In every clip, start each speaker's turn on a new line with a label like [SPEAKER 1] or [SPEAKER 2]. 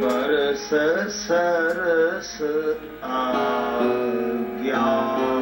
[SPEAKER 1] ਬਰਸ ਸਰਸ ਆ ਗਿਆਨ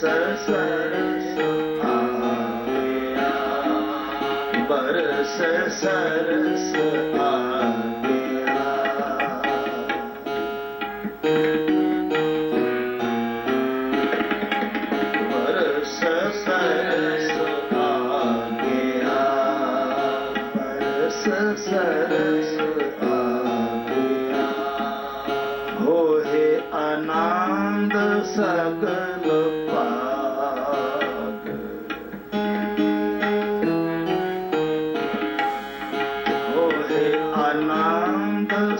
[SPEAKER 1] सरस आया बरस सरस आया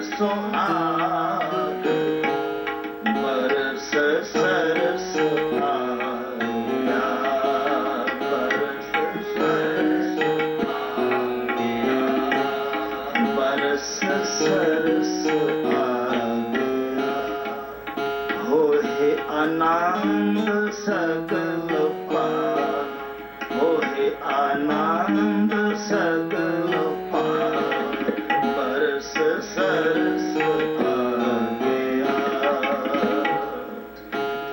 [SPEAKER 1] so I.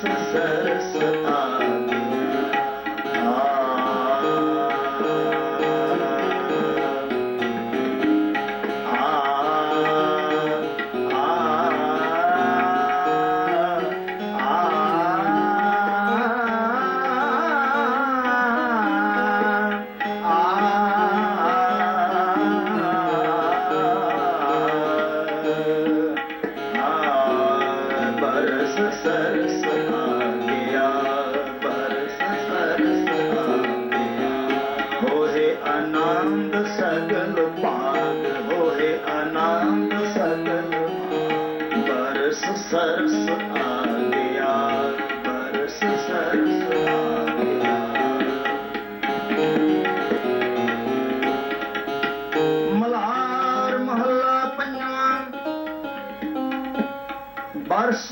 [SPEAKER 1] success. ਬਰਸ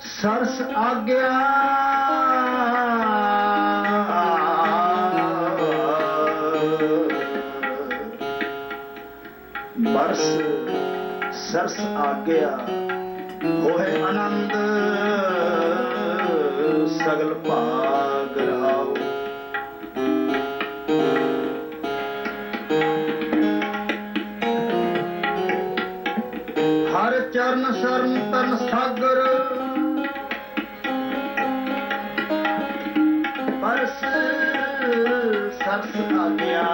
[SPEAKER 1] ਸਰਸ ਆਗਿਆ। ਬਰਸ ਸਰਸ ਆਗਿਆ ਹੋਏ ਆਨੰਦ ਸਗਲ ਭਾਗ। ਚਰਨ ਸ਼ਰਨ, ਤਨ ਸਾਗਰ। ਬਰਸ ਸਰਸ ਆ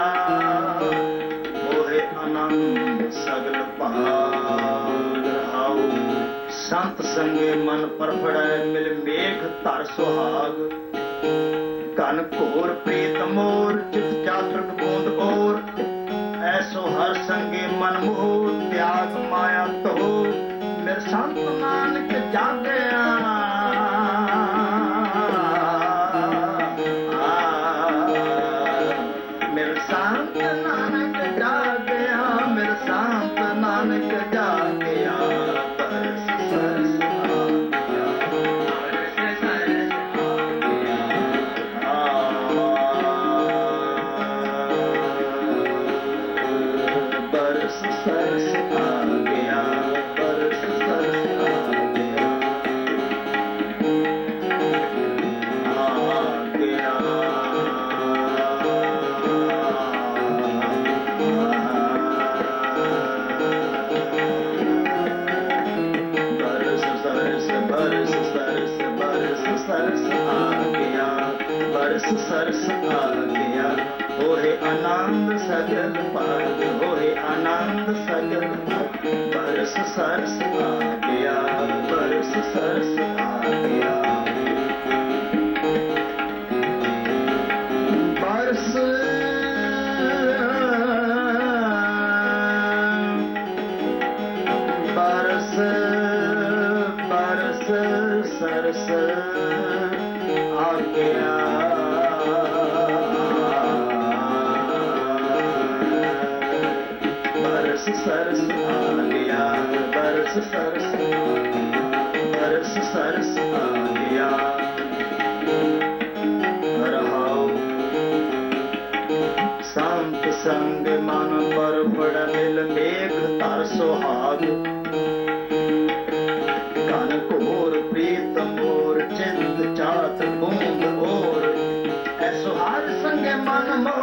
[SPEAKER 1] ਹੋਏ ਆਨੰਦ ਸਗਲ ਭਾਗ ਰਹਾਉ ਸੰਤ ਸੰਗੇ ਮਨ ਪਰਫੜੈ, ਮਿਲ ਮੇਖ ਧਰ ਸੁਹਾਗ। ਧਨ ਘੋਰ ਪ੍ਰੀਤ ਮੋਰ, ਚਿਤ ਚਾਤਰਕ ਬੂੰਦ ਔਰ ਐਸੋ ਹਰ ਸੰਗੇ ਮਨ ਮੋਹ, ਤਿਆਗ ਮਾਇਆ ਸੰਤ ਨਾਨਕ ਜਾਗਿਆ। ਮੇਰੇ ਸੰਤ ਸਰਸ ਆ ਗਿਆ ਹੋਏ ਆਨੰਦ ਸਗਲ ਪਾਰ ਹੋਏ ਆਨੰਦ ਸਗਲ ਪਰਸ ਸਰਸ ਆ ਗਿਆ ਪਰਸ ਸਰਸ ਆ ਗਿਆ ਪਰਸ ਪਰਸ ਪਰਸ ਸਰਸ ਆ ਗਿਆ ਸੁਹਾਗ। ਕਨ ਘੋਰ ਪ੍ਰੀਤ ਮੋਰ ਚਿੰਤ ਚਾਤ ਬੂੰਦ ਔਰ ਐਸੋ ਹਰ ਸੰਗ ਮਨ ਮੋਹ